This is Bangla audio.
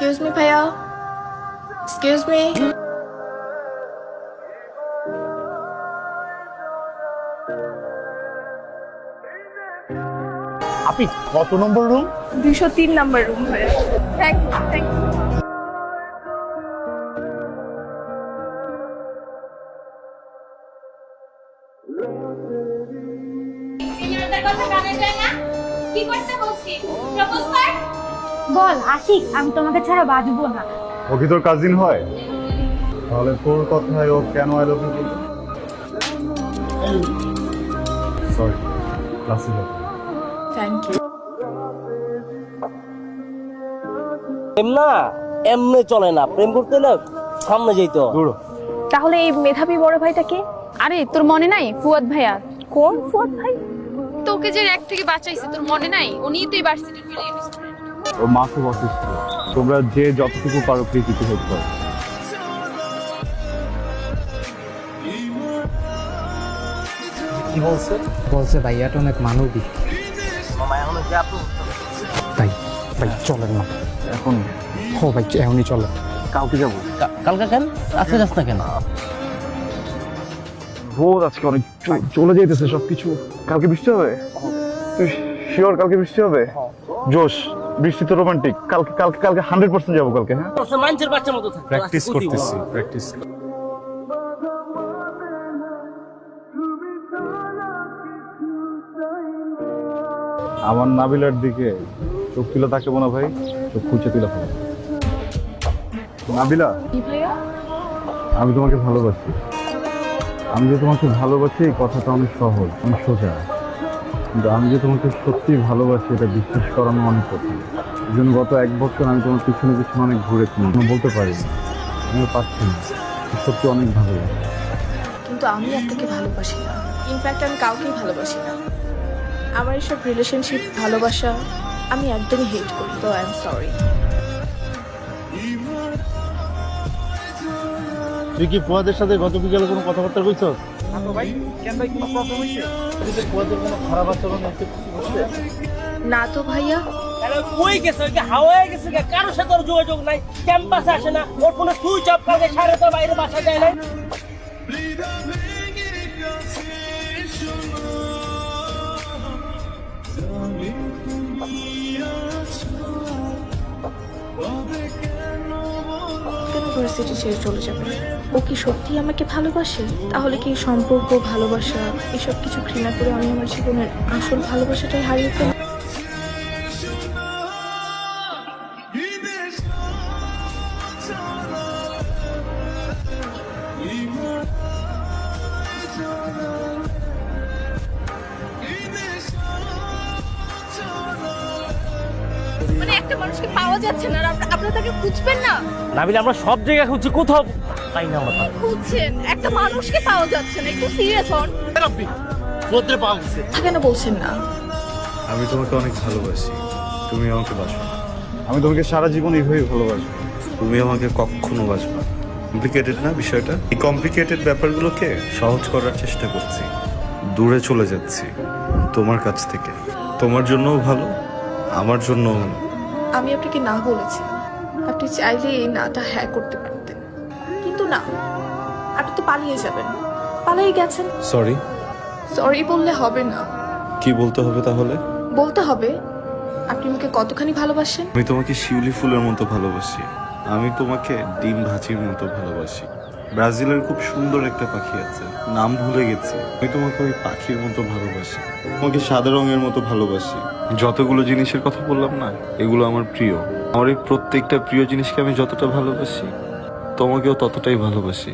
এক্সকিউজ মি ভাইয়া এক্সকিউজ মি আপনি কত নম্বর রুম? দুইশো তিন নাম্বার রুম ভাইয়া। থ্যাংক ইউ থ্যাংক ইউ সিনিয়রদের কথা কানে যায় না? কি করতে বলছি? প্রপোজ কর বল আশিক আমি তোমাকে ছাড়া বাঁচবো না। ও কি তোর কাজিন হয়? তাহলে তোর কথায় ও কেন আই লাভ ইউ বলল সরি ক্লাসে যাব। থ্যাংক ইউ প্রেম না এমনি চলে না প্রেম করতে হলে সামনে যেতে হয়। দৌড়ো তাহলে এই মেধাবী বড় ভাইটা কে? আরে তোর মনে নাই ফুয়াদ ভাইয়া? কোন ফুয়াদ ভাই? তোকে যে এক থেকে বাঁচাইছে তোর মনে নাই? উনিই তো ইউনিভার্সিটির ফিলিং স্টুডেন্ট ওর মা খুব অসুস্থ। তোমরা যে যতটুকু পারো প্লিজ একটু হেল্প করো। কি বলছে? বলছে ভাইয়াটা অনেক মানবিক। ভাই ভাই চলেন না। এখন? হো ভাই এখনই চলে। কাউকে যাব। কালকে কেন? আজকে যাস না কেন? রোদ আজকে অনেক চলে যাইতেছে সবকিছু। কালকে বৃষ্টি হবে? তুই শিওর কালকে বৃষ্টি হবে? জোশ। বৃষ্টি তো রোমান্টিক কালকে কালকে কালকে হান্ড্রেড পার্সেন্ট যাব কালকে হ্যাঁ? মানুষের বাচ্চার মতো প্র্যাকটিস করতেছি প্র্যাকটিস আমার নাবিলার দিকে চোখ তুলে তাকাবো না ভাই চোখ খুঁজে তুলে ফেলো। নাবিলা আমি তোমাকে ভালোবাসি। আমি যে তোমাকে ভালোবাসি এই কথাটা অনেক সহজ অনেক সোজা। কিন্তু আমি যে তোমাকে সত্যি ভালোবাসি এটা বিশ্বাস করানো অনেক কঠিন এই জন্য গত এক বছর আমি তোমার পিছনে পিছনে অনেক ঘুরেছি। আমি বলতে পারি আমি পারছি না। সত্যি অনেক ভালো লাগে। কিন্তু আমি আপনাকে ভালোবাসি না। ইনফ্যাক্ট আমি কাউকেই ভালোবাসি না। আমার এসব রিলেশনশিপ ভালোবাসা আমি একদমই হেট করি। তো আই এম সরি তুই কি ফুয়াদের সাথে গত বিকালে কোনো কথাবার্তা কইছ না তো ভাইয়া। আরে কই গেছে? ওই হাওয়ায় গেছে গা, কারোর সাথে ওর যোগাযোগ নাই ক্যাম্পাসে আসে না ওর কোনো সুইচ অফ কালকে সাড়ে তো বাইরে বাসা যায় নাই। কেন ভার্সিটি ছেড়ে চলে যাবে। ও কি সত্যি আমাকে ভালোবাসে? তাহলে কি সম্পর্ক, ভালোবাসা, এসব কিছু ঘৃণা করে আমি আমার জীবনের আসল ভালোবাসাটাই হারিয়ে ফেলি? একটা মানুষকে পাওয়া যাচ্ছে না আর আপনা- আপনারা তাকে খুঁজবেন না। নাবিল আমরা সব জায়গায় খুঁজছি কোথাও তাই না আমরা তাকে। খুঁজছেন একটা মানুষকে পাওয়া যাচ্ছে না একটু সিরিয়াস হন। কথা কেন বলছেন না? আমি তোমাকে অনেক ভালোবাসি তুমি আমাকে বাসো আমি তোমাকে সারা জীবন এইভাবেই ভালোবাসবো তুমি আমাকে কখনো বাসবা কমপ্লিকেটেড না বিষয়টা? এই কমপ্লিকেটেড ব্যাপারগুলোকে সহজ করার চেষ্টা করছি দূরে চলে যাচ্ছি তোমার কাছ থেকে। তোমার জন্যও ভালো আমার জন্যও জন্য আমি আপনাকে না বলেছি। আপনি চাইলে এই নাটা হ্যাঁ করতে পারতেন। কিন্তু না আপনি তো পালিয়ে যাবেন। পালিয়ে গেছেন? সরি সরি বললে হবে না। কি বলতে হবে তাহলে? বলতে হবে আপনি আমাকে কতখানি ভালোবাসেন? আমি তোমাকে শিউলি ফুলের মতো ভালোবাসি। আমি তোমাকে ডিম ভাজির মতো ভালোবাসি। ব্রাজিলের খুব সুন্দর একটা পাখি আছে। নাম ভুলে গেছি। আমি তোমাকে ওই পাখির মতো ভালোবাসি। তোমাকে সাদা রঙের মতো ভালোবাসি। যতগুলো জিনিসের কথা বললাম না, এগুলো আমার প্রিয়। আমার এই প্রত্যেকটা প্রিয় জিনিসকে আমি যতটা ভালোবাসি, তোমাকেও ততটাই ভালোবাসি।